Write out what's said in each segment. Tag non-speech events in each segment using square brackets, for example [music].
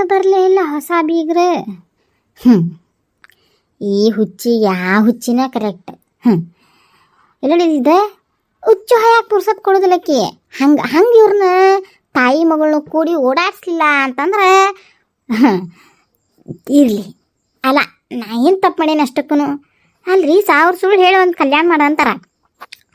ಯಾಕೆ ಬರಲೇ ಇಲ್ಲ ಹೊಸ ಬೀಗ್ರೆ. ಹ್ಞೂ ಈ ಹುಚ್ಚಿ ಯಾವ ಹುಚ್ಚಿನ ಕರೆಕ್ಟ್ ಹ್ಞೂ ಎಲ್ಲಡಿದೆ ಹುಚ್ಚು ಹಯಾಕ್ ಪುರ್ಸತ್ ಕೊಡೋದಿಲ್ಲಕ್ಕಿ ಹಂಗೆ ಹಂಗೆ ಇವ್ರನ್ನ ತಾಯಿ ಮಗಳನ್ನ ಕೂಡಿ ಓಡಾಡಿಸ್ಲಿಲ್ಲ ಅಂತಂದ್ರೆ ಇರಲಿ. ಅಲ್ಲ ನಾ ಏನು ತಪ್ಪು ಮಾಡೇನಿ ಅಷ್ಟಕ್ಕೂ ಅಲ್ರಿ ಸಾವಿರ ಸುಳ್ಳು ಹೇಳಿ ಒಂದು ಕಲ್ಯಾಣ ಮಾಡ ಅಂತಾರ.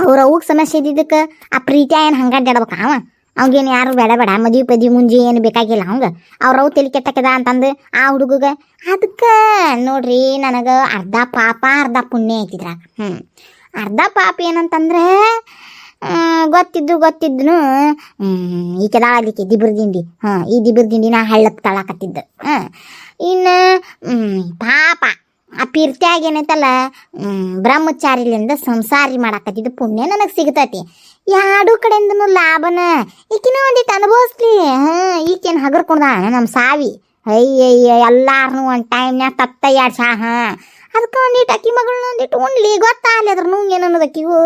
ಅವ್ರ ಅವ್ಗೆ ಸಮಸ್ಯೆ ಇದ್ದಿದ್ದಕ್ಕೆ ಆ ಪ್ರೀತಿಯ ಏನು ಹಂಗಾಡ್ಯಾಡ್ಬೇಕು ಅವ ಅವ್ಗೇನು ಯಾರು ಬೇಡ ಬೇಡ, ಮದುವೆ ಪದಿ ಮುಂಜಿ ಏನು ಬೇಕಾಗಿಲ್ಲ ಅವಂಗೆ. ಅವ್ರ ಅವು ತಲೆ ಕೆಟ್ಟಕ್ಕದ ಅಂತಂದು ಆ ಹುಡುಗಗೆ, ಅದಕ್ಕೆ ನೋಡ್ರಿ ನನಗೆ ಅರ್ಧ ಪಾಪ, ಅರ್ಧ ಪುಣ್ಯ ಐತಿದ್ರ ಹ್ಞೂ ಅರ್ಧ ಪಾಪ ಏನಂತಂದ್ರೆ ಗೊತ್ತಿದ್ದು ಗೊತ್ತಿದ್ನು ಈ ಕೆದಾಳಲಿಕ್ಕೆ ದಿಬ್ರ ದಿಂಡಿ, ಹಾಂ, ಈ ದಿಬ್ರ ದಿಂಡಿನ ಹಳ್ಳಕ್ಕೆ ತಳಕತ್ತಿದ್ದ, ಹಾಂ. ಇನ್ನು ಪಾಪ. ಆ ಪಿರ್ತ್ಯಾಗ ಏನೈತಲ್ಲ ಹ್ಮ್, ಬ್ರಹ್ಮಚಾರಿಲಿಂದ ಸಂಸಾರಿ ಮಾಡಾಕತ್ತಿದ್ದು ಪುಣ್ಯ ನನಗೆ ಸಿಗ್ತೈತಿ. ಎರಡು ಕಡೆಯಿಂದನು ಲಾಭನ ಈಕಿನ ಒಂದಿಟ್ಟು ಅನುಭವಿಸ್ಲಿ. ಹಾಂ ಈಕೇನು ಹಗರ್ಕೊಂಡ ನಮ್ಮ ಸಾವಿ? ಅಯ್ಯಯ್ಯ ಎಲ್ಲಾರನು ಒಂದು ಟೈಮ್ನ್ಯಾಗ ತತ್ತ ಎರಡು ಚಾ ಹಾಂ. ಅದಕ್ಕೆ ಒಂದಿಟ್ಟು ಅಕ್ಕಿ ಮಗಳನ್ನ ಒಂದಿಟ್ಟು ಉಣ್ಲಿ ಗೊತ್ತಾಗಲಿ ಅದ್ರ ಏನು ಅನ್ನೋದು ಅಕ್ಕಿಗೂ.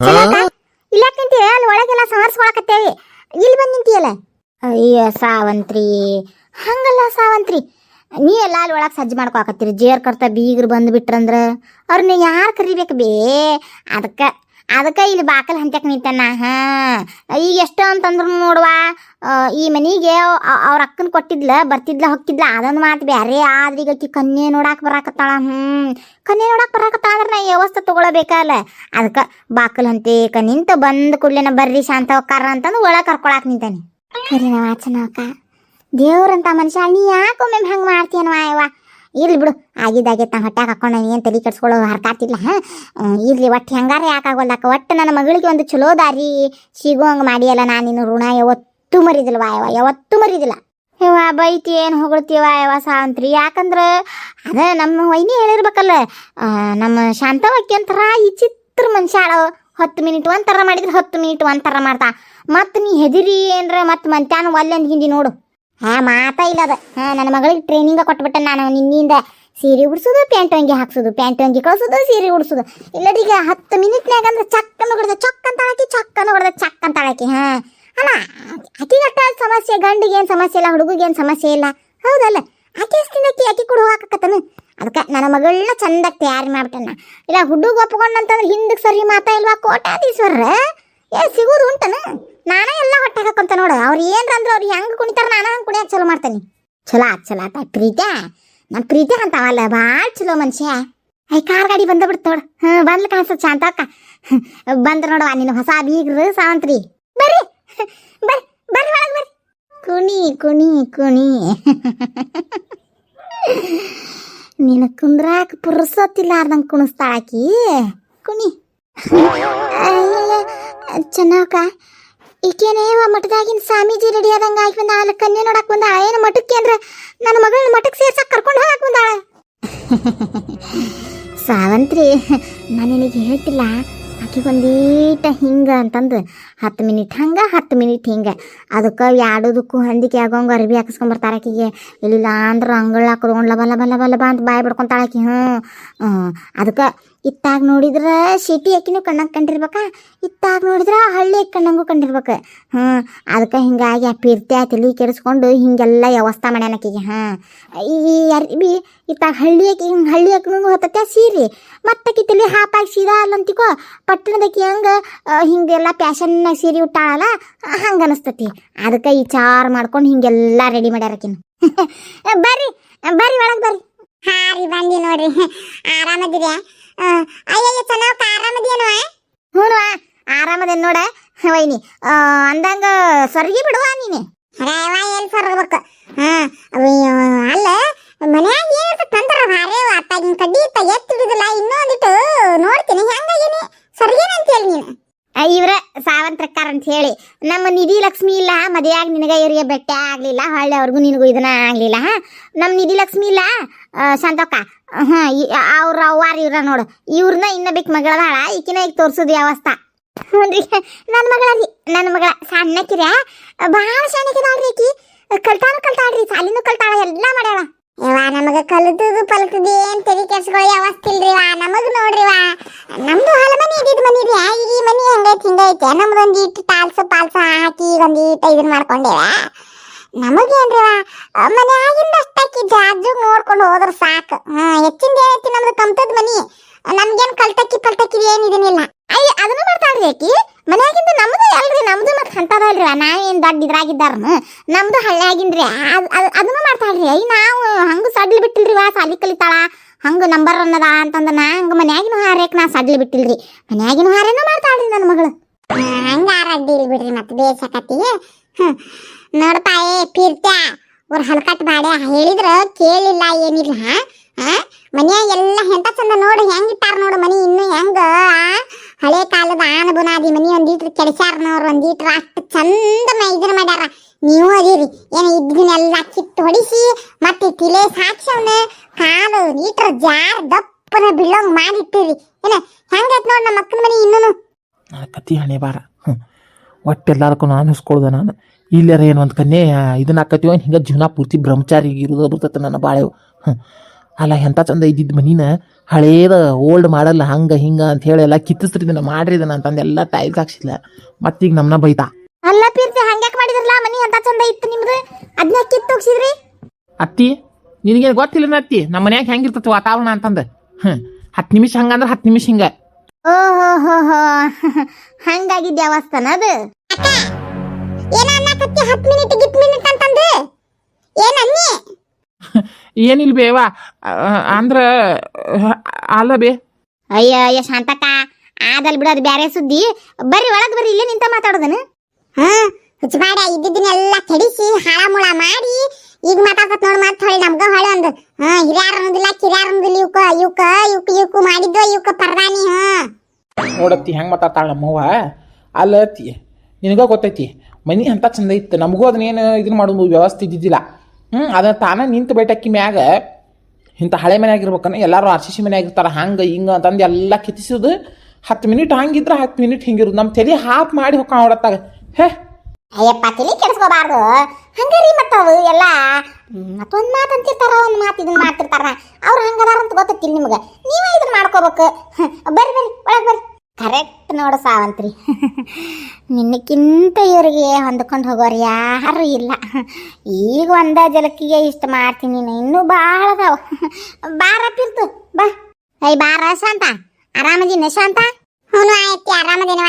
ಇಲ್ಲ ಅಲ್ಲಿ ಒಳಗೆಲ್ಲ ಸಮರ್ಸ್ಕೊಳಕತ್ತೇವಿ. ಇಲ್ಲಿ ಬಂದು ನಿಂತೀಯಲ್ಲ? ಅಯ್ಯ ಸಾವಂತ್ರಿ ಹಂಗಲ್ಲ ಸಾವಂತ್ರಿ. ನೀ ಎಲ್ಲ ಅಲ್ಲಿ ಒಳಗೆ ಸಜ್ಜು ಮಾಡ್ಕೊಕತ್ತೀರಿ ಜೇರ್ ಕರ್ತ ಬೀಗ್ರು ಬಂದು ಬಿಟ್ರಂದ್ರ ಅವ್ರನ್ನ ಯಾರು ಕರಿಬೇಕು ಬೇ? ಅದಕ್ಕೆ ಅದಕ್ಕೆ ಇಲ್ಲಿ ಬಾಕಲ್ ಹಂತಕ್ಕೆ ನಿಂತಾನ ಹಾಂ. ಈಗ ಎಷ್ಟು ಅಂತಂದ್ರು ನೋಡುವ ಈ ಮನೆಗೆ ಅವ್ರ ಅಕ್ಕನ ಕೊಟ್ಟಿದ್ಲ, ಬರ್ತಿದ್ಲ ಹೊಕ್ಕಿದ್ಲ ಅದೊಂದು ಮಾತು ಬೇರೆ ಆದ್ರೆ. ಈಗ ಅಕ್ಕಿ ಕನ್ಯೆ ನೋಡಕ್ಕೆ ಬರಾಕತ್ತಾಳ. ಹ್ಞೂ ಕನ್ಯೆ ನೋಡಕ್ಕೆ ಬರಾಕತ್ತಾಳ ಅಂದ್ರೆ ನಾ ವ್ಯವಸ್ಥೆ ತೊಗೊಳಬೇಕಲ್ಲ. ಅದಕ್ಕೆ ಬಾಕಲ್ ಹಂತೇಕ ನಿಂತು ಬಂದ ಕೂಡಲೇನ ಬರ್ರಿ ಶಾಂತ ಹೋಕ್ಕಾರ ಅಂತಂದು ಒಳಗೆ ಕರ್ಕೊಳಕ್ಕೆ ನಿಂತಾನೆ. ಕರಿ ನಾವು ಆಚನವಕ್ಕ ದೇವ್ರಂತ ಮನುಷ್ಯ, ನೀ ಯಾಕೊಮ್ಮೆ ಹಂಗೆ ಮಾಡ್ತೀಯನ್ವಾ ಯವ್ವ ಇರ್ಲಿ ಬಿಡು ಆಗಿದ್ದಾಗೈತೆ ನಾ ಹೊಟ್ಯಾಗ ಹಾಕೊಂಡು ಏನು ತಲೆ ಕೆಡ್ಸ್ಕೊಳ್ಳೋ ಹರ್ಕಾತಿಲ್ಲ, ಹಾಂ? ಇರ್ಲಿ, ಒಟ್ಟು ಹೆಂಗಾರ ಯಾಕಾಗೋಲ್ಲಕ್ಕ ಒಟ್ಟು ನನ್ನ ಮಗಳಿಗೆ ಒಂದು ಚಲೋ ದಾರಿ ಹಂಗೆ ಮಾಡಿಯಲ್ಲ, ನಾನು ನಿನ್ನ ಋಣ ಯಾವತ್ತು ಮರಿದಿಲ್ವ ಯವ್ವ ಯಾವತ್ತು ಮರಿದಿಲ್ಲ. ಇವ ಬೈತಿ, ಏನು ಹೊಗಳ್ತೀವ ಯಾವ ಸಾವಂತ್ರಿ? ಯಾಕಂದ್ರೆ ಅದ ನಮ್ಮ ವೈನಿ ಹೇಳಿರ್ಬೇಕಲ್ಲ ನಮ್ಮ ಶಾಂತವಾಕ್ಯ ಅಂತಾರ ಈ ಚಿತ್ರ ಮನುಷ್ಯ ಆಳೋ. ಹತ್ತು ಮಿನಿಟ್ ಒಂಥರ ಮಾಡಿದ್ರೆ ಹತ್ತು ಮಿನಿಟ್ ಒಂಥರ ಮಾಡ್ತಾ. ಮತ್ತು ನೀ ಹೆದಿರಿ ಏನ್ರ, ಮತ್ತು ಮಂತ್ಯಾನ ಒಲ್ಲೆ ಹಿಂದಿ ನೋಡು. ಹಾ, ಮಾತಾ ಇಲ್ಲ ಅದ. ನನ್ನ ಮಗಳಿಗೆ ಟ್ರೈನಿಂಗ ಕೊಟ್ಬಿಟ್ಟೆ ನಾನು. ನಿನ್ನಿಂದ ಸೀರೆ ಉಡ್ಸೋದು ಪ್ಯಾಂಟ್ ಅಂಗಿ ಹಾಕ್ಸೋದು. ಪ್ಯಾಂಟ್ ಅಂಗಿ ಕಳ್ಸೋದು, ಸೀರೆ ಉಡ್ಸೋದು. ಇಲ್ಲದೀಗ ಹತ್ತು ಮಿನಿಟ್ನ್ಯಾಗ ಅಂದ್ರೆ ಚಕ್ಕನ್ನು ಹೊಡೆದ ಚಕ್ ಅಂತ ಹಾಕಿ ಚಕ್ಕನ ಹೊಡೆದ ಚಕ್ ಅಂತ ಹಾಕಿ ಹಾ. ಅಲ್ಲ ಆಕಿಗಟ್ಟ ಸಮಸ್ಯೆ, ಗಂಡಿಗೆ ಏನು ಸಮಸ್ಯೆ ಇಲ್ಲ, ಹುಡುಗಿಗೆ ಏನು ಸಮಸ್ಯೆ ಇಲ್ಲ. ಹೌದಲ್ಲ? ಆಕೆ ಎಷ್ಟಿಂದಕ್ಕಿ ಆಕಿ ಕೂಡ ಹೋಗಾಕತ್ತನು ಅದಕ್ಕೆ ನನ್ನ ಮಗಳನ್ನ ಚಂದಕ್ಕೆ ತಯಾರಿ ಮಾಡ್ತಾನ ಇಲ್ಲ, ಹುಡುಗ ಒಪ್ಕೊಂಡಂತಂದ್ರೆ ಹಿಂದಕ್ಕೆ ಸರಿ ಮಾತಾ ಇಲ್ವಾ? ಕೋಟ್ಯಾಧೀಶ್ವರ ಏ ಸಿಗೋದು ಉಂಟನ ನಾನೇ ಎಲ್ಲ ಹೊಟ್ಟೆ ಹಾಕೊಂತ ನೋಡು. ಅವ್ರು ಏನ್ರ ಅಂದ್ರೆ ಅವ್ರು ಹೆಂಗ್ ಕುಣಿತಾರ ನಾನು ಹಂಗೆ ಕುಣಿಯಕ್ಕೆ ಚಲೋ ಮಾಡ್ತೇನೆ. ಚಲೋ ಆತ್, ಚಲೋ ಆತ. ಪ್ರೀತ ನಮ್ಮ ಪ್ರೀತಿ ಅಂತಾವಲ್ಲ, ಭಾಳ ಚಲೋ ಮನುಷ್ಯ. ಐ ಕಾರ್ ಗಾಡಿ ಬಂದ ಬಿಡ್ತು ನೋಡು. ಹ್ಞೂ ಬಂದ್ಲ ಕಾಣಿಸ್ತದ ಶಾಂತ ಅಕ್ಕ ಬಂದ್ರ ನೋಡುವ ನಿನ್ನ ಹೊಸ ಬೀಗ್ರು, ಸಾವಂತ್ರಿ. ಬರ್ರಿ. ಬರ್ರಿ ಬರ್ರಿ ಒಳಗೆ ಬರ್ರಿ. ಕುಣಿ ಕುಣಿ ಕುಣಿ. ನಿನ್ನ ಕುಂದ್ರಾಕ ಪುರ್ಸೊತ್ತಿಲ್ಲಾರ್ದಂಗೆ ಕುಣಿಸ್ತಾಳಾಕಿ ಕುಣಿ. ಚೆನ್ನಕ್ಕ ಈಕೇನೇ ಮಠದಾಗಿನ ಸ್ವಾಮೀಜಿ ರೆಡಿ ಆದಂಗೆ ಆಯ್ತು ಬಂದ ಅಲ್ಲಿ ಕನ್ಯೆ ನೋಡಕ್ ಬಂದ ಏನು ಮಠಕ್ಕೆ ಅಂದ್ರೆ ನನ್ನ ಮಗಳನ್ನ ಮಠಕ್ಕೆ ಸೇರ್ಸಕ್ ಕರ್ಕೊಂಡು ಹೋಗಕ್ ಬಂದಾಳೆ ಸಾವಂತ್ರಿ, ನಾನು ನಿನಗೆ ಹೇಳ್ತಿಲ್ಲ, ಆಕಿಗೊಂದೀಟ ಹಿಂಗ ಅಂತಂದು ಹತ್ತು ಮಿನಿಟ್ ಹಂಗೆ, ಹತ್ತು ಮಿನಿಟ್ ಹಿಂಗೆ. ಅದಕ್ಕೆ ಯಾಡೋದಕ್ಕೂ ಹೊಂದಿಕೆ ಆಗೋಂಗೆ ಅರ್ಬಿ ಹಾಕಿಸ್ಕೊಂಬರ್ತಾರೆ ಆಕಿಗೆ. ಇಲ್ಲಿಲ್ಲ ಅಂದ್ರೆ ಅಂಗಳ ಹಾಕ್ಕೊಂಡು ಬಲ ಬಲ ಬಲ ಬಾ ಅಂತ ಬಾಯಿ ಬಿಡ್ಕೊತಾಳೆ ಆಕಿ ಹ್ಞೂ ಅದಕ್ಕೆ ಇತ್ತಾಗ ನೋಡಿದ್ರೆ ಸಿಟಿ ಆಕಿನೂ ಕಣ್ಣಂಗೆ ಕಂಡಿರ್ಬೇಕಾ, ಇತ್ತಾಗ ನೋಡಿದ್ರೆ ಹಳ್ಳಿ ಕಣ್ಣಂಗೂ ಕಂಡಿರ್ಬೇಕು ಹ್ಞೂ ಅದಕ್ಕೆ ಹಿಂಗಾಗಿ ಆ ಪಿರ್ತೆ ತಲೆ ಕೆಡಿಸ್ಕೊಂಡು ಹಿಂಗೆಲ್ಲ ವ್ಯವಸ್ಥೆ ಮಾಡ್ಯಾನ ಆಕಿಗೆ ಹಾಂ ಈ ಅರ್ಬಿ ಇತ್ತಾಗ ಹಳ್ಳಿ ಆಕಿ, ಹಿಂಗೆ ಹಳ್ಳಿ ಹಾಕಿನಂಗೂ ಹೊತ್ತತ್ತೆ ಸೀರೆ. ಅಕ್ಕಿ ತಲೆ ಹಾಪಾಗಿ ಸೀದಾ ಅಲ್ಲಂತಿಕೋ ಪಟ್ಟಣದಕ್ಕೆ ಹಂಗೆ ಹಿಂಗೆಲ್ಲ ಪ್ಯಾಶನ್ನಾಗ ಸೀರೆ ಉಟ್ಟಾಳಲ್ಲ ಹಂಗೆ ಅನಿಸ್ತತಿ. ಅದಕ್ಕೆ ಈ ಚಾರ್ ಮಾಡ್ಕೊಂಡು ಹಿಂಗೆಲ್ಲ ರೆಡಿ ಮಾಡ್ಯಾರ ಆಕಿನ [laughs] ಬರ್ರಿ ಬರ್ರಿ ಒಳಗೆ ಬರ್ರಿ. ಹಾ ರೀ ಬಂದಿ ನೋಡ್ರಿ. ಆರಾಮದಿರಿ ಅಯ್ಯಯ್ಯ ಚೆನ್ನಾಗ ಆರಾಮದೇನವ ಹ್ಞೂ ಆರಾಮದೇನು ನೋಡ. ವೈನಿ ಆ, ಅಂದಂಗ ಸ್ವರ್ಗಿ ಬಿಡುವ ನೀನು? ರಾಯವ ಏನು ಸ್ವರ್ಗಬೇಕು? ಹಾಂ ಅಲ್ಲ ಮನ್ಯಾಗ ಏನು ತಂದ್ರ? ಹಾರೇ ಅತ್ತಾಗಿನ ಕಡ್ಡಿ ಇತ್ತ ಎತ್ತಿಡುದಿಲ್ಲ ಇನ್ನೊಂದಿಟ್ಟು ನೋಡ್ತೀನಿ. ಹೆಂಗಾಗೀನಿ ಸ್ವರ್ಗೇನ ಅಂತ ಹೇಳಿ ನೀನು? ಇವ್ರ ಸಾವಂತ್ರಕ್ಕಾರ ಅಂತ ಹೇಳಿ, ನಮ್ಮ ನಿಧಿ ಲಕ್ಷ್ಮಿ ಇಲ್ಲ ಮದುವೆಯಾಗಿ ನಿನಗ ಇವರಿಗೆ ಬೆಟ್ಟೆ ಆಗ್ಲಿಲ್ಲ ಹೊಳ್ಳಿ ಅವ್ರಿಗೂ ನಿನಗೂ ಇದನ್ನ ಆಗ್ಲಿಲ್ಲ ನಮ್ಮ ನಿಧಿ ಲಕ್ಷ್ಮಿ ಇಲ್ಲ ಶಾಂತಕ್ಕ ಹಾಂ ಅವ್ರ ಅವ್ವಾರ ಇವ್ರ ನೋಡು, ಇವ್ರನ್ನ ಇನ್ನ ಬೇಕು ಮಗಳದಾಳ ಈಕಿನ ಈಗ ತೋರ್ಸೋದು ವ್ಯವಸ್ಥಾ. ಹ್ಞೂನ್ರಿ ನನ್ನ ಮಗಳ ನನ್ನ ಮಗಳ ಸಣ್ಣಕ್ಕಿರ, ಭಾಳ ಸಣ್ಣಕ್ಕಿದಾಳ್ರಿ ಆಕಿ ಕಲ್ತಾನು ಕಲ್ತಾಳ್ರಿ, ಸಾಲಿನೂ ಕಲ್ತಾಳ, ಎಲ್ಲ ಮಾಡ್ಯಾಳ. ಯವಾ ನಮಗ ಕಲಿತದು ಪಲ್ತದ ಏನ್ ತಲೆ ಕೆಡ್ಸ್ಕೊಳ್ಳೋ ಅವಸ್ಥೆ ಇಲ್ರಿ ವಾ ನಮಗ್ ನೋಡ್ರಿ ವಾ ನಮ್ದು ತಾಲ್ಸ ನಮ್ದೊಂದ್ ಟಾಲ್ಸ ಪಾಲ್ಸ ಹಾಕಿ ಒಂದ್ ಇಟ್ಟು ಇದನ್ ಮಾಡ್ಕೊಂಡೇವ? ನಮಗೇನ್ರಿವ ಮನ್ಯಾಗಿಂದ ಅಷ್ಟಾಕಿ ಜಾಜು ನೋಡ್ಕೊಂಡು ಹೋದ್ರ ಸಾಕು. ಹಾ, ಹೆಚ್ಚಿಂದ ಏನೈತಿ ನಮ್ದು ಕಮ್ತದ ಮನಿ? ನಮ್ಗೇನ್ ಕಲ್ತಕ್ಕಿ ಪಲ್ತಕ್ಕಿ ಏನ್ ಇದನ್ನಿಲ್ಲ. ಅಯ್ಯ, ಅದನ್ನು ಮಾಡ್ತಾಳ್ರಿ ಆಕಿ ಮನ್ಯಾಗಿಂದ ನಮ್ದು ಅಲ್ರಿ, ನಮ್ದು ಮತ್ತೆ ಅಂತದಲ್ರಿ ನಾವೇನ್ ದೊಡ್ಡ ಇದ್ರಾಗಿದ್ದಾರ ನಮ್ದು ಹಳ್ಳ್ಯಾಗಿನ್ರಿ ಅದ್- ಅದ್- ಅದನ್ನು ಮಾಡ್ತಾಳ್ರಿ ಅಯ್ಯ, ನಾವು ಹಂಗ ಸಡ್ಲಿ ಬಿಟ್ಟಿಲ್ರಿ ವಾ, ಸಾಲಿ ಕಲಿತಾಳ. ಹಂಗ ನಂಬರ್ ಅನ್ನದ ಅಂತಂದ ನಾ ಹಂಗ ಮನ್ಯಾಗಿನ ಹಾರೇಕ್ ನಾ ಸಡ್ಲಿ ಬಿಟ್ಟಿಲ್ರಿ. ಮನ್ಯಾಗಿನ ಹಾರೇನ ಮಾಡ್ತಾಳ್ರಿ ನನ್ನ ಮಗಳು. ಹಂಗಾರ ಬಿಡ್ರಿ ಮತ್ತೆ ಬೇಸಕತಿ ಏ, ಪಿರ್ತ್ಯ ಅವ್ರ ಬಾಡೆ ಹೇಳಿದ್ರ ಕೇಳಿಲ್ಲ ಏನಿಲ್ಲ ಆ? ಮನ್ಯಾಗ ಎಲ್ಲ ಹೆಂತ ಚಂದ ನೋಡು, ಹೆಂಗ್ ನೋಡು ಮನಿ ಇನ್ನು ಹೆಂಗ ಹಳೆ ಕಾಲದ ಆನ ಬುನಾದಿ ಮನಿ ಒಂದೀಟ್ರು ಕೆಡಿಸ್ಯಾರನವ್ರು ಒಂದೀಟ್ರು ಅಷ್ಟು ಚಂದ ಇದನ್ನ ಮಾಡ್ಯಾರ. ನೀವು ಅದೀರಿ. ಕಿತ್ತು ಹೊಡಿಸಿ, ಮತ್ತೆ ತಿಲೆ ಸಾಕ್ಸವನ ಕಾಲು ನೀಟ್ರ ಜಾರ್ ದಪ್ಪನ ಬೀಳಂಗ್ ಮಾಡಿಟ್ಟಿರಿ ಏನ, ಹೆಂಗೈತ್ ನೋಡ್ ನಮ್ಮ ಅಕ್ಕನ ಮನಿ ಇನ್ನೂ ನನ್ನ ಕತಿ ಹಣೆ ಬಾರ. ಹ್ಞೂ ಒಟ್ಟೆಲ್ಲದಕ್ಕೂ ನಾನು ಹಿಸ್ಕೊಳ್ದೆ ನಾನು. ಇಲ್ಲಾರ ಏನು ಒಂದು ಕನ್ಯೆ ಇದನ್ನ ಹಾಕತ್ತೀವ ಹಿಂಗೆ ಜೀವನ ಪೂರ್ತಿ ಬ್ರಹ್ಮಚಾರಿ ಇರೋದು ಬರ್ತೈತೆ ನನ್ನ ಬಾಳೆವು ಹ್ಞೂ ಅಲ್ಲ ಎಂಥ ಚಂದ ಇದ್ದಿದ್ದು ಮನಿನ? ಹಳೇದ ಓಲ್ಡ್ ಮಾಡಲ್ಲ ಹಂಗೆ ಹಿಂಗೆ ಅಂತ ಹೇಳಿ ಎಲ್ಲ ಕಿತ್ತಿಸ್ರಿ ಇದನ್ನ ಮಾಡ್ರಿ ಇದನ್ನ ಅಂತಂದು ಎಲ್ಲ ಟೈಲ್ಸ್ ಹಾಕ್ಸಿಲ್ಲ ಮತ್ತೀಗ ನಮ್ಮನ್ನ ಬೈತಾ. ಅಲ್ಲ ಪೀರ್ತಿ ಹಂಗ್ಯಾಕ್ ಮಾಡಿದ್ರಲ್ಲ ಮನಿ? ಅಂತ ಚಂದ ಇತ್ತು ನಿಮ್ದು? ಅದನ್ನ ಕಿತ್ತು ಹೋಗ್ಸಿದ್ರಿ ಅತ್ತಿ ನಿನಗೇನು ಗೊತ್ತಿಲ್ಲ ಅತ್ತಿ? ನಮ್ಮ ಮನ್ಯಾಗ ಹೆಂಗಿರ್ತೈತೆ ವಾತಾವರಣ ಅಂತಂದು. ಹ್ಞೂ ಹತ್ತು ನಿಮಿಷ ಹಂಗಂದ್ರೆ ಹತ್ತು ನಿಮಿಷ ಹಿಂಗೆ. ಓಹೋ ಹೋ ಹೋ. [laughs] ಹಂಗಾಗಿದ್ದ ದೇವಸ್ಥಾನ ಅದು? ಏನ ಅನ್ನಕತ್ತಿ ಹತ್ತು ಮಿನಿಟ್ ಗಿತ್ ಮಿನಿಟ್ ಅಂತಂದು? ಏನ್ ಅನ್ನಿ? [laughs] ಏನಿಲ್ಲ ಬೇವಾ ಅಂದ್ರೆ ಅಲ್ಲ ಬೇ. ಅಯ್ಯ ಅಯ್ಯ ಶಾಂತಕ್ಕ. ಆದಲ್ ಬಿಡು ಅದು ಬ್ಯಾರೆ ಸುದ್ದಿ. ಬರ್ರಿ ಒಳಗ್ ಬರ್ರಿ ಇಲ್ಲೇ ನಿಂತ ಮಾತಾಡೋದನ. ಹಾ ಹುಚ್ಚಬಾಡ ಇದ್ದಿದ್ದನ್ನೆಲ್ಲ ಕೆಡಿಸಿ ಹಾಳ ಮುಳ ಮಾಡಿ ಈಗ ಮಾತಾಡ್ತತ್ ನೋಡ್ ಮತ್ ಹೊಳ್ಳಿ ನಮ್ಗ ಹೊಳಿ ಒಂದು ಹಿರಿಯಾರ ಅನ್ನೋದಿಲ್ಲ, ಕಿರಿಯಾರ ಅನ್ನೋದಿಲ್ಲ ಇವಕ್ಕ ಇವಕ್ಕ ಇವಕ್ಕ ಇವಕ್ಕ ಮಾಡಿದ್ದು ಇವಕ್ಕ ಪರ್ದಾನಿ, ಹಾ. ನೋಡತ್ತಿ, ಹೆಂಗೆ ಮಾತಾಡ್ತಾಳ ನಮ್ಮವ್ವ. ಅಲ್ಲತ್ತಿ ನಿನಗ ಗೊತ್ತೈತಿ, ಮನಿ ಅಂತ ಚಂದ ಇತ್ತು. ನಮಗೂ ಅದನ್ನೇನು ಇದನ್ನ ಮಾಡೋದು, ವ್ಯವಸ್ಥೆ ಇದ್ದಿದ್ದಿಲ್ಲ. ಹ್ಞೂ ಅದನ್ನ ತಾನ ನಿಂತು ಬೇಟಕ್ಕಿ ಮ್ಯಾಗ. ಇಂಥ ಹಳೆ ಮನ್ಯಾಗ ಎಲ್ಲರೂ ಆರ್ ಸಿ ಸಿ ಮನ್ಯಾಗ ಇರ್ತಾರೆ ಹಂಗೆ, ಹಿಂಗೆ ಅಂತಂದು ಎಲ್ಲ ಕಿತ್ತಿಸೋದು. ಹತ್ತು ಮಿನಿಟ್ ಹಂಗಿದ್ರೆ ಹತ್ತು ಮಿನಿಟ್ ಹಿಂಗಿರೋದು. ನಮ್ಮ ತಲೆ ಹಾಪ್ ಮಾಡಿ ಹೋಗ್ಕೊಂಡು ನೋಡತ್ತಾಗ ಹೇ ಅಯ್ಯಪ್ಪ, ತಲೆ ಕೆಡಿಸ್ಕೋಬಾರ್ದು. ಹಂಗಾರಿ ಮತ್ತೆ ಅವು ಎಲ್ಲ. ಮತ್ತೊಂದು ಮಾತು ಅಂತಿರ್ತಾರ ಒಂದು ಮಾತು ಇದನ್ನ ಮಾಡ್ತಿರ್ತಾರ. ಅವ್ರು ಹಂಗದಾರ ಅಂತ ಗೊತ್ತಿಲ್ಲ ನಿಮ್ಗೆ. ನೀವೇ ಇದನ್ನ ಮಾಡ್ಕೋಬೇಕು. ಬರ್ರಿ ಬರ್ರಿ, ಒಳಗೆ ಬರ್ರಿ. ಕರೆಕ್ಟ್ ನೋಡು ಸಾವಂತ್ರಿ. [laughs] ನಿನ್ನಕ್ಕಿಂತ ಇವರಿಗೆ ಹೊಂದ್ಕೊಂಡು ಹೋಗೋರು ಯಾರು ಇಲ್ಲ. ಈಗ ಒಂದ ಜಲಕ್ಕಿಗೆ ಇಷ್ಟು ಮಾಡ್ತೀನಿ ನೀನು. ಇನ್ನೂ ಭಾಳ ಅದಾವ. ಬಾರ [laughs] ಪಿರ್ತು ಬಾ. ಐ ಬಾರ ಶಾಂತ ಆರಾಮದಿನ ಶಾಂತ ಹ್ಞೂ, ಆಯ್ತಿ ಆರಾಮದಿನವ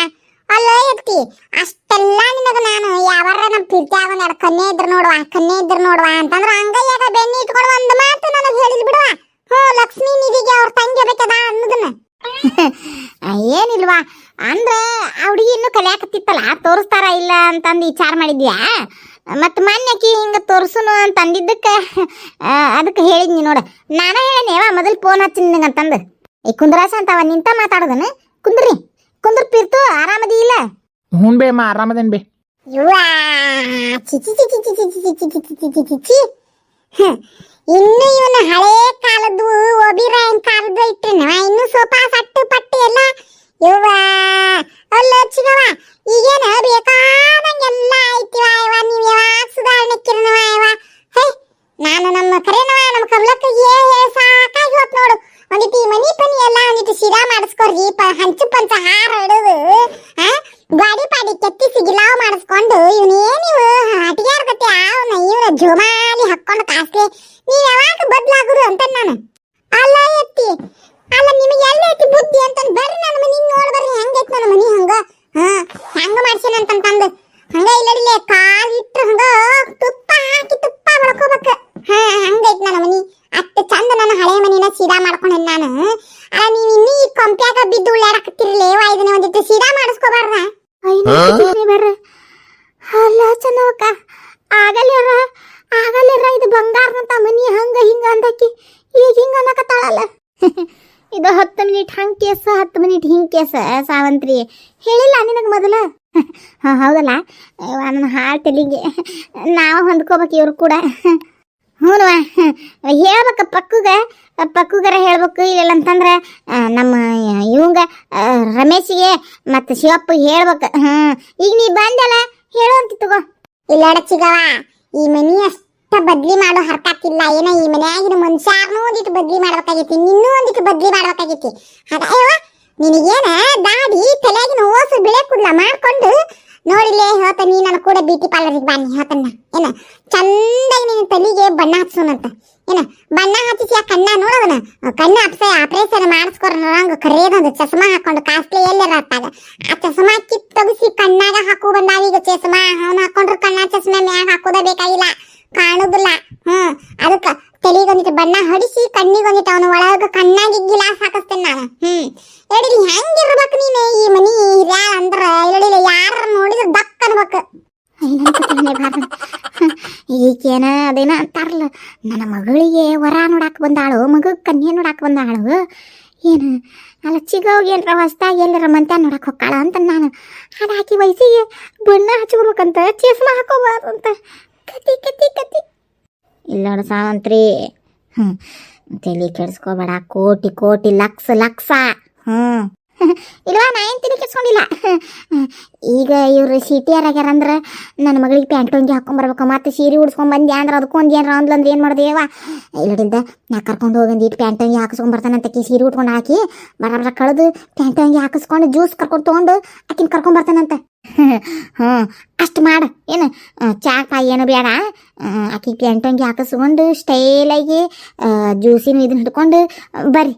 ಅಲ್ಲ ಎತ್ತಿ ಅಷ್ಟೆಲ್ಲ ನಿನಗ ನಾನು ಯಾವಾರ ನಮ್ಮ ಪ್ರೀತಿಯಾಗ ಒಂದ್ ಕನ್ನೆ ಇದ್ರ ನೋಡುವ ಕನ್ನೆ ಇದ್ರ ನೋಡುವ ಅಂತಂದ್ರ ಅಂಗೈಯಾಗ ಬೆನ್ನಿ ಇಟ್ಕೊಂಡು ಒಂದು ಮಾತು ನನಗೆ ಹೇಳಿದ್ ಬಿಡುವ. ಹ್ಞೂ ಲಕ್ಷ್ಮೀ ನಿಧಿಗೆ ಅವ್ರ ತಂಗಿ ಬೇಕದ ಅನ್ನೋದನ್ನ. [laughs] ಏನಿಲ್ವಾ? ಅಂದ್ರ ಆ ಹುಡುಗಿ ಇನ್ನೂ ಕಲಿಯಾಕತ್ತಿತ್ತಲ್ಲ, ತೋರಿಸ್ತಾರ ಇಲ್ಲ ಅಂತಂದು ವಿಚಾರ ಮಾಡಿದ್ಯಾ? ಮತ್ ಮೊನ್ನೆಕಿ ಹಿಂಗ ತೋರಿಸುನು ಅಂತ ಅಂದಿದ್ದಕ್ಕೆ ಅದಕ್ಕೆ ಹೇಳಿದ್ನಿ ನೋಡ. ನಾನ ಹೇಳನೇವ ಮೊದಲು ಫೋನ್ ಹಚ್ಚಿ ನಿನಗಂತಂದು. ಈ ಕುಂದ್ರಾಸ ಅಂತವ ನಿಂತ ಮಾತಾಡೋದನ? ಕುಂದ್ರಿ. ಹ್ಞೂ ಬೇ ಅಮ್ಮ ಆರಾಮದೇನ್ ಬೇ ಯುವಾ ಚಿಚಿ ಚಿ ಚಿ ಚಿ ಹ್ಮ್. ಇನ್ನು ಇವನ ಹಳೆ ಕಾಲದ್ದು ಒಬಿರಾಯನ್ ಕಾಲದ ಇಟ್ಟಿನ ಇನ್ನು ಸೋಫಾ ಸಟ್ಟು ಪಟ್ಟು ಎಲ್ಲ ಯುವ ಅಲ್ಲ ಚಿಗವ ಈಗೇನ ಬೇಕಾದಂಗೆಲ್ಲ ಐತಿವ ಇವ ನೀವ್ ಯಾವಾಗ ಸುಧಾರಣೆ ಕಿರಣವ ಇವ ಹೇ ನಾನು ನಮ್ಮ ಕರೆನವ ನಮ್ಮ ಕಮಲಕ್ಕಗೆ ಸಾಕಾಗಿ ಹೋತ್ ನೋಡು ಒಂದಿಟ್ಟು ಈ ಮನಿ ಪನಿ ಎಲ್ಲ ಒಂದಿಟ್ಟು ಶಿರಾ ಮಾಡಿಸ್ಕೊರ್ರಿ ಪ ಹಂಚು ಪಂಚ ಹಾರ ಹಿಡಿದು ಆ ಗಾಡಿ ಪಾಡಿ ಕೆತ್ತಿ ಸಿಗಿಲಾವ್ ಮಾಡಿಸ್ಕೊಂಡು ಇವನೇನಿವು ಹಟಿಯಾರ್ ಗತಿ ಅವನ ಇವನ ಜೋಮಾಲಿ ಹಾಕೊಂಡು ಕಾಸ್ಲಿ ನೀವ್ ಯಾವಾಗ ಬದ್ಲಾಗುದು ಅಂತ ನಾನು ಅಲ್ಲ ಎತ್ತಿ ಅಲ್ಲ ನಿಮಗೆ ಎಲ್ಲ ಐತಿ ಬುದ್ಧಿ ಅಂತ ಬರ್ರಿ ನನ್ನ ಮನಿ ನೋಡ್ ಬರ್ರಿ ಹೆಂಗೈತ್ ನನ್ನ ಮನಿ ಹಂಗ ಹಾ ಹೆಂಗ ಮಾಡ್ಸೇನ ಅಂತಂದು ಹಂಗ ಇಲ್ಲಡಿಲೆ ಕಾಲ್ ಇಟ್ಟು ಹಂಗ ತುಪ್ಪ ಹಾಕಿ ತುಪ್ಪ ಬಳ್ಕೋಬೇಕ ಹಾ ಹಂಗೈತ್ ನನ್ನ ಮನಿ ಅಷ್ಟು ಚಂದ ನನ್ನ ಹಳೆ ಮನಿನ ಸೀದಾ ಮಾಡ್ಕೊಂಡೆ ನಾನು ಅಲ್ಲ ನೀವ್ ಇನ್ನೂ ಈ ಕೊಂಪ್ಯಾಗ ಬಿದ್ದು ಉಳ್ಳಾಡಕತ್ತಿರ್ಲಿ ವಾ ಇದನ್ನ ಒಂದಿಟ್ಟು ಸೀದಾ ಮಾಡಿಸ್ಕೋಬಾರ್ದ ಬರ್ರ ಅಲ್ಲ ಚೆನ್ನವಕ್ಕ ಆಗಲ್ಯಾರ ಆಗಲ್ಯಾರ ಇದು ಬಂಗಾರನಂತ ಮನಿ ಹಂಗ ಈಗ ಹಿಂಗ ಅನ್ನಕತ್ತಾಳಲ್ಲ? [laughs] ಇದು ಹತ್ತು ಮಿನಿಟ್ ಹಂಗ ಕೇಸ, ಹತ್ತು ಮಿನಿಟ್ ಹಿಂಗ ಕೇಸ ಸಾವಂತ್ರಿ. ಹೇಳಿಲ್ಲ ನಿನಗೆ ಮೊದಲ? [laughs] ಹಾಂ, ಹೌದಲ್ಲ? ನನ್ನ ಹಾಳು ತೆಲಿಗೆ. [laughs] ನಾವು ಹೊಂದ್ಕೋಬೇಕು ಇವ್ರು ಕೂಡ. ಹ್ಞೂ ಹೇಳ್ಬೇಕ ಪಕ್ಕುಗ. ಪಕ್ಕಗರ ಹೇಳ್ಬೇಕು ಇಲ್ಲ ಅಂತಂದ್ರೆ ನಮ್ಮ ಇವಂಗ ರಮೇಶಿಗೆ ಮತ್ತು ಶಿವಪ್ಪಗೆ ಹೇಳ್ಬೇಕು. ಹ್ಮ್. ಈಗ ನೀ ಬಂದಲ್ಲ? ಅಂತ ತಗೋ. ಚಿಗವ ಈ ಮನಿ ಅಷ್ಟ ಬದ್ಲಿ ಮಾಡೋ ಹರ್ಕಾತಿಲ್ಲ ಏನ ಈ ಮನ್ಯಾಗಿನ ಮನುಷ್ಯಾರ್ನೂ ಒಂದಿಟ್ಟು ಬದ್ಲಿ ಮಾಡ್ಬೇಕಾಗೈತಿ, ನಿನ್ನೂ ಒಂದಿಟ್ಟು ಬದ್ಲಿ ಮಾಡ್ಬೇಕಾಗೈತಿ. ಅದಾಯವ ನಿನಗೇನ ದಾಡಿ ತಲೆಯಾಗಿನ ಓಸು ಬಿಳೆ ಕುಡ್ಲ ಮಾಡ್ಕೊಂಡು ನೋಡಿಲ್ಲೇ ಹೇಳ್ತ ನೀ ನನ್ನ ಕೂಡ ಬ್ಯೂಟಿ ಪಾರ್ಲರಿಗೆ ಬನ್ನಿ ಹೇಳ್ತಾನ. ಏನ, ಚಂದಾಗಿ ನಿನ್ನ ತಲೆಗೆ ಬಣ್ಣ ಹಚ್ಚೋನಂತ ಏನ, ಬಣ್ಣ ಹಚ್ಚಿಸಿ ಆ ಕಣ್ಣ ನೋಡೋದನ? ಕಣ್ಣ ಅಪ್ಸ ಆಪರೇಷನ್ ಮಾಡಿಸ್ಕೊರ ನೋಡಂಗ ಕರೆಯೋದೊಂದು ಚಸ್ಮಾ ಹಾಕೊಂಡು ಕಾಸ್ಟ್ಲಿ ಎಲ್ಲರ ಅತ್ತಾಗ ಆ ಚಸ್ಮಾ ಕಿತ್ ತಗಸಿ ಕಣ್ಣಾಗ ಹಾಕು ಬಂದಾವ ಈಗ ಚಸ್ಮಾ. ಅವನು ಹಾಕೊಂಡ್ರ ಕಣ್ಣ ಚಸ್ಮಾ, ಮ್ಯಾಗ ಹಾಕೋದ ಬೇಕಾಗಿಲ್ಲ. ಕಾಣುದಿಲ್ಲ. ಹ್ಮ್, ಅದಕ್ಕ ತಲೆಗೊಂದಿಟ್ಟು ಬಣ್ಣ ಹೊಡಿಸಿ ಕಣ್ಣಿಗೊಂದಿಟ್ಟು ಅವನು ಒಳಗ ಕಣ್ಣಾಗಿ ಗಿಲಾಸ್ ಹಾಕಿಸ್ತೇನೆ ನಾನು. ಹ್ಮ್. ಹೇಳಿರಿ ಹೆಂಗಿರ್ಬೇಕು ನೀನು ಈ ಮನಿ ಹಿರಿಯ ಅಂದ್ರ? ಹೇಳಿಲ್ಲ ಯಾರ ನೋಡಿದ್ರ ದಕ್ ಅನ್ಬೇಕು. ಈಕೇನ ಅದೇನ ಅಂತಾರಲ್ಲ, ನನ್ನ ಮಗಳಿಗೆ ವರ ನೋಡಾಕ ಬಂದಾಳು ಮಗು ಕನ್ಯೆ ನೋಡಾಕ ಬಂದಾಳು. ಏನು, ಅಲ್ಲ ಚಿಗೋಗಿ ಏನ್ರ ಹೊಸ್ದಾಗಿ ಎಲ್ಲರ ಮಂತ ನೋಡಕ್ ಹೊಕ್ಕಾಳ ಅಂತ ನಾನು ಅದು ಹಾಕಿ ವಯಸ್ಸಿಗೆ ಬಣ್ಣ ಹಚ್ಕೊಬೇಕಂತ, ಚಸ್ಮಾ ಹಾಕೋಬಾರ್ದಂತ ಕತಿ ಕತಿ ಕತಿ ಇಲ್ಲ ನೋಡು ಸಾವಂತ್ರಿ. ಹ್ಞೂ ತಲೆ ಕೆಡಿಸ್ಕೋಬೇಡ. ಕೋಟಿ ಕೋಟಿ, ಲಕ್ಷ ಲಕ್ಷ. ಹ್ಞೂ ಇಲ್ವಾ, ನಾ ಏನು ತಲೆ ಕೆಡ್ಸ್ಕೊಂಡಿಲ್ಲ? ಈಗ ಇವರು ಆಗ್ಯಾರ ಅಂದ್ರೆ ನನ್ನ ಮಗಳಿಗೆ ಪ್ಯಾಂಟ್ ಅಂಗಿ ಹಾಕೊಂಬರ್ಬೇಕು. ಮತ್ತೆ ಸೀರೆ ಉಡ್ಸ್ಕೊಂಡ್ ಬಂದ್ಯಾ ಅಂದ್ರೆ ಅದಕ್ಕೊಂದು ಏನಾರ ಅಂದ್ಲು ಅಂದ್ರೆ ಏನು ಮಾಡ್ದೇವ ಇಲ್ಲಿಂದ ನಾ ಕರ್ಕೊಂಡು ಹೋಗಂದು ಇಟ್ಟು ಪ್ಯಾಂಟ್ ಅಂಗಿ ಹಾಕಿಸ್ಕೊಂಡ್ ಬರ್ತಾನಂತ ಸೀರೆ ಉಟ್ಕೊಂಡು ಹಾಕಿ ಬರ ಬರ ಕಳೆದು ಪ್ಯಾಂಟ್ ಅಂಗಿ ಹಾಕಿಸ್ಕೊಂಡು ಜ್ಯೂಸ್ ಕರ್ಕೊಂಡು ತೊಗೊಂಡು ಆಕಿನ ಕರ್ಕೊಂಡ್ ಬರ್ತಾನಂತ [laughs] ಹ್ಞೂ, ಅಷ್ಟು ಮಾಡು. ಏನು ಚಾ ಕಾಯಿ ಏನು ಬೇಡ. ಆಕಿ ಅಂಗಿ ಹಾಕಿಸ್ಕೊಂಡು ಸ್ಟೈಲಾಗಿ ಜ್ಯೂಸಿನ ಇದನ್ನ ಹಿಡ್ಕೊಂಡು ಬರ್ರಿ.